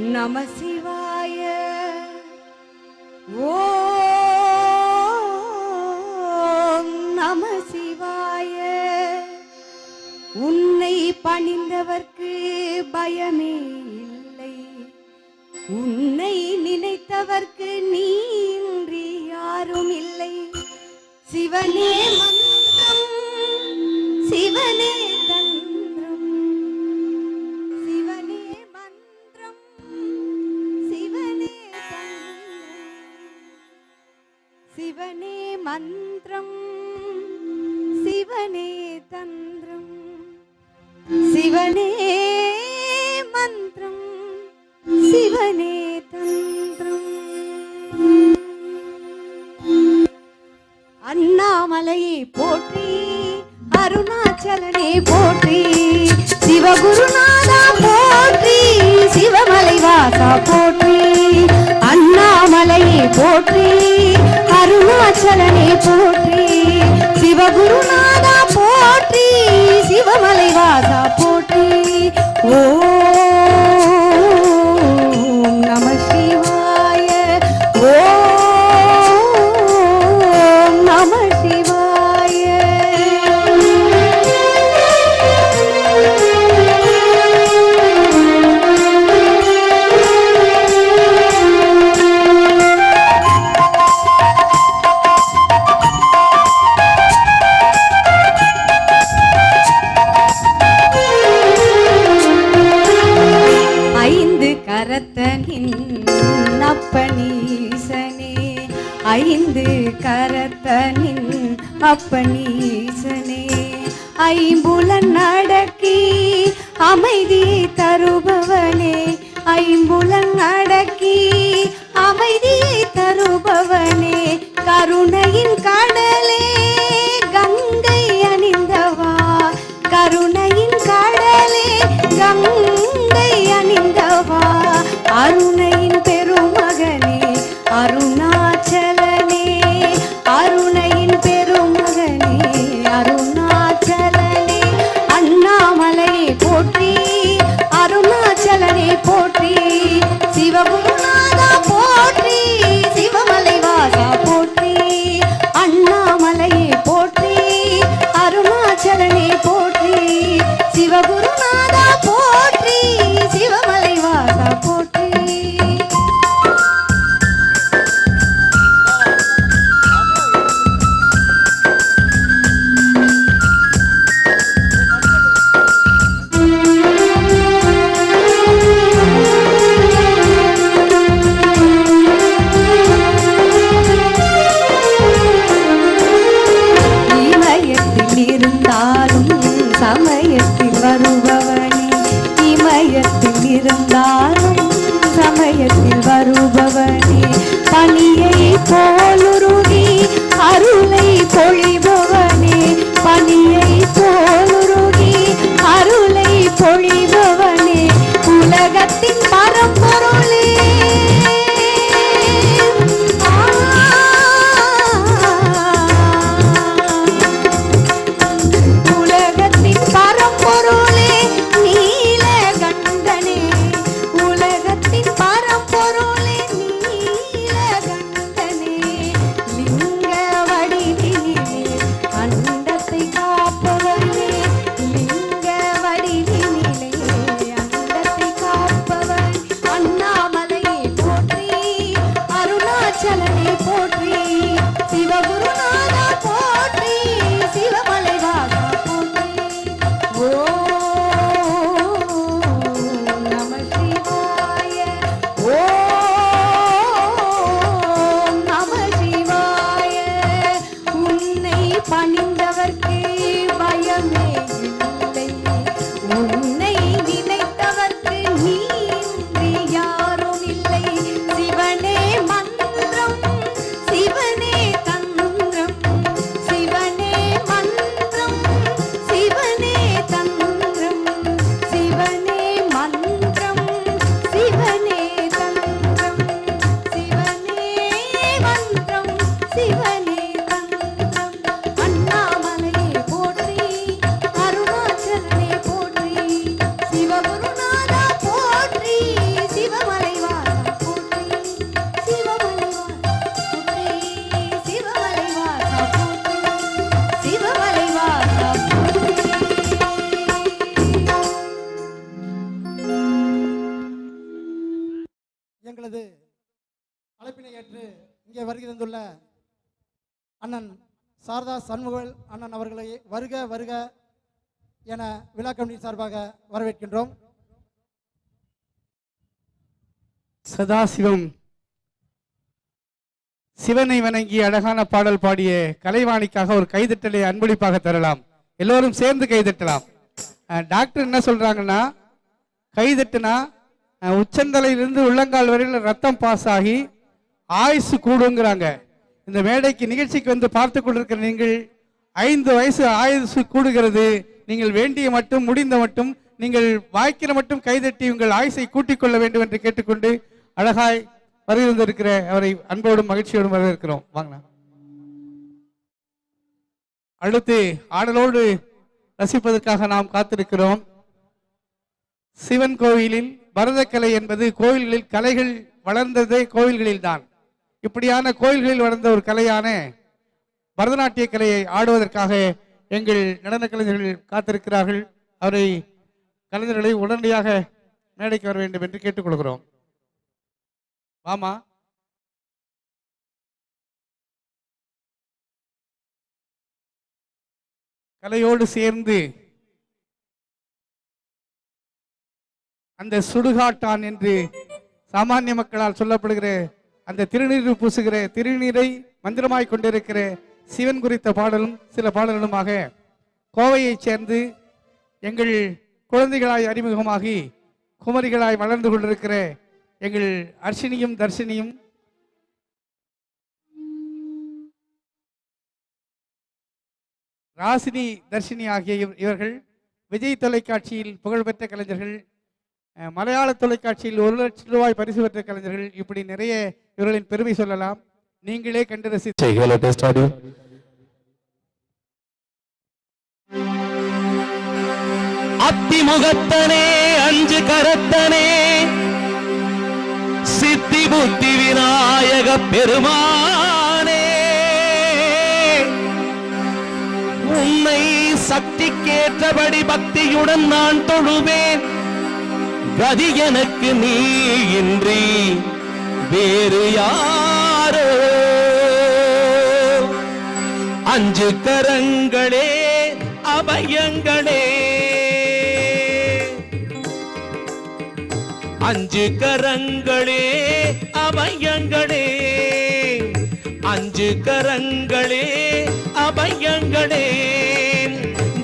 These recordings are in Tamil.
நம சிவாய. ஓம் நம சிவாய. உன்னை பணிந்தவர்க்கு பயமே இல்லை. உன்னை நினைத்தவர்க்கு நீ இன்றி யாரும் இல்லை. சிவனே மந்தம் சிவனே சிவனே மந்திரம் சிவனே தந்திரம் அண்ணாமலையை போற்றி அருணாச்சலனே போற்றி சிவகுருநாதா போற்றி சிவமலை வாசா போற்றி அண்ணாமலையை போற்றி அருணாச்சலனே போற்றி சிவகுருநாதா போற்றி சிவமலை வாசா போற்றி ஓ ஐந்து கரத்தனின் அப்பனீசனே ஐம்புலன் நடக்கி அமைதி தருபவனே ஐம்புலன் நடக்கி அமைதி தருபவனே கருணை எங்களது அழைப்பினை ஏற்று இங்கே வருகை தந்துள்ள அண்ணன் சாரதா சண்முகல் அண்ணன் அவர்களை வருக வருக என விழா கமிட்டி சார்பாக வரவேற்கின்றோம். சதாசிவம் சிவனை வணங்கி அழகான பாடல் பாடிய கலைவாணிக்காக ஒரு கைதட்டலை அன்பளிப்பாக தரலாம். எல்லோரும் சேர்ந்து கைதட்டலாம். டாக்டர் என்ன சொல்றாங்கன்னா கைதட்டுனா உச்சந்தலையிலிருந்து உள்ளங்கால் வரையில் ரத்தம் பாஸ் ஆகி ஆயுசு கூடுங்கிறாங்க. இந்த மேடைக்கு நிகழ்ச்சிக்கு வந்து பார்த்து கொண்டிருக்கிற நீங்கள் ஐந்து வயசு ஆயுசு கூடுகிறது. நீங்கள் வேண்டிய மட்டும் முடிந்த மட்டும் நீங்கள் வாய்க்கிற மட்டும் கைதட்டி உங்கள் ஆயுசை கூட்டிக் கொள்ள வேண்டும் என்று கேட்டுக்கொண்டு அழகாய் வருகின்றிருக்கிற அவரை அன்போடும் மகிழ்ச்சியோடும் வரவேற்கிறோம். வாங்கலாம் அடுத்து ஆடலோடு ரசிப்பதற்காக நாம் காத்திருக்கிறோம். சிவன் கோவிலில் பரதக்கலை என்பது கோயில்களில் கலைகள் வளர்ந்ததே கோயில்களில் தான் இப்படியான கோயில்களில் வளர்ந்த ஒரு கலையான பரதநாட்டிய கலையை ஆடுவதற்காக எங்கள் நடன கலைஞர்கள் காத்திருக்கிறார்கள். அவரை கலைஞர்களை உடனடியாக மேடைக்கு வர வேண்டும் என்று கேட்டுக்கொள்கிறோம். வாமா? கலையோடு சேர்ந்து அந்த சுடுகாட்டான் என்று சாமானிய மக்களால் சொல்லப்படுகிற அந்த திருநீர் பூசுகிற திருநீரை மந்திரமாய் கொண்டிருக்கிற சிவன் குறித்த பாடலும் சில பாடல்களுமாக கோவையைச் சேர்ந்து எங்கள் குழந்தைகளாய் அறிமுகமாகி குமரிகளாய் வளர்ந்து கொண்டிருக்கிற எங்கள் அர்ஷினியும் தர்ஷினியும் ராசினி தர்ஷினி ஆகிய இவர்கள் விஜய் தொலைக்காட்சியில் புகழ்பெற்ற கலைஞர்கள் மலையாள தொலைக்காட்சியில் ஒரு லட்சம் ரூபாய் பரிசு பெற்ற கலைஞர்கள் இப்படி நிறைய இவர்களின் பெருமை சொல்லலாம். நீங்களே கண்டு ரசி அத்திமுகத்தனே அஞ்சு கரத்தனே சித்தி புத்தி விநாயக பெருமானே. உன்னை சக்திக்கேற்றபடி பக்தியுடன் நான் தொழுவேன். கதி எனக்கு நீ இன்றி வேறு யாரோ. அஞ்சு கரங்களே அபயங்களே. அஞ்சு கரங்களே அபயங்களே. அஞ்சு கரங்களே அபயங்களே.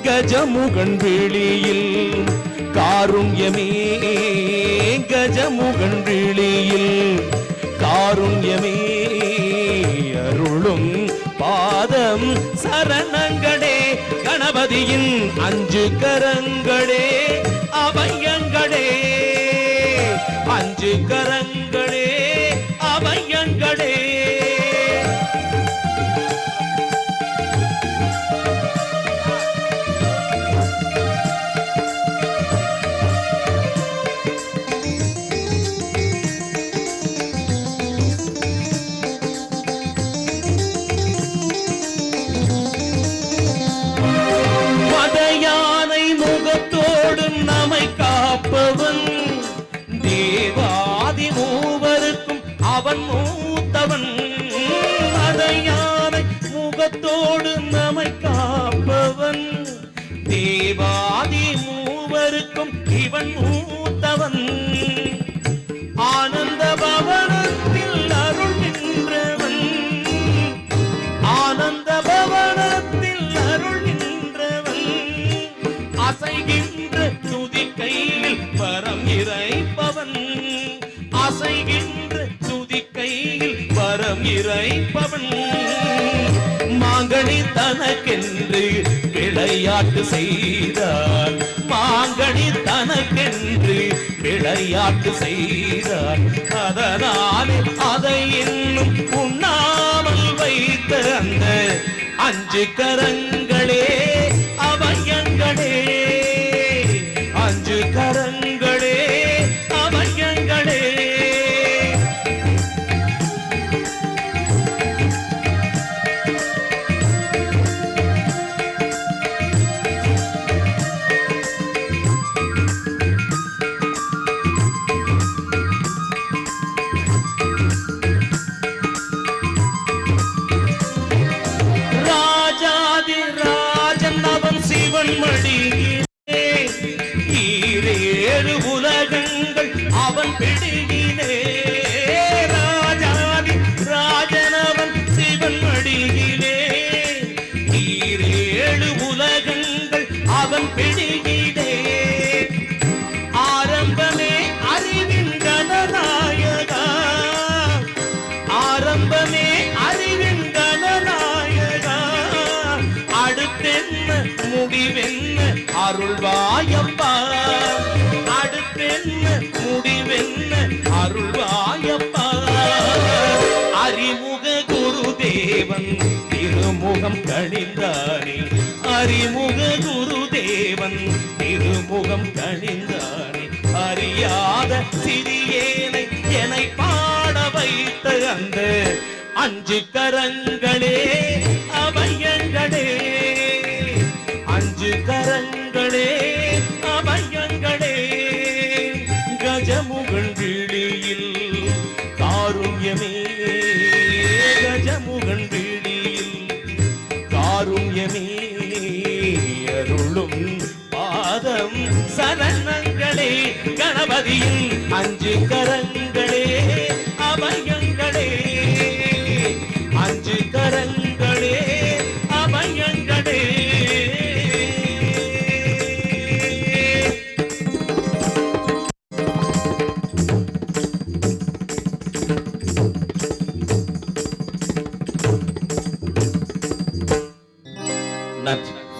கஜமுகன் வெளியில் காருண்யமே. கஜமுகன்றிழியில் காருண்யமே. அருளும் பாதம் சரணங்களே. கணபதியின் அஞ்சு கரங்களே. முகத்தோடு நம்மை காப்பவன். தேவாதி மூவருக்கும் இவன் மூத்தவன். ஆனந்த பவனத்தில் அருள் நின்றவன். ஆனந்த பவனத்தில் அருள் நின்றவன். அசைகின்ற துதி கையில் பரம் இறைப்பவன். அசைகின்ற துதி தனக்கென்று விளையாட்டு செய்தார். மாங்கனி தனக்கென்று விளையாட்டு செய்தார். அதனால் அதை இன்னும் உண்ணாமல் வைத்த அந்த அஞ்சு கரங்களே திருமுகம் கணிந்தானே அறிமுக குருதேவன் திருமுகம் கணிந்தானே அறியாத சிறியேனை என்னை பாட வைத்த அந்த அஞ்சு கரங்களே கரணங்களே கணபதியின் அஞ்சு கரங்கள்.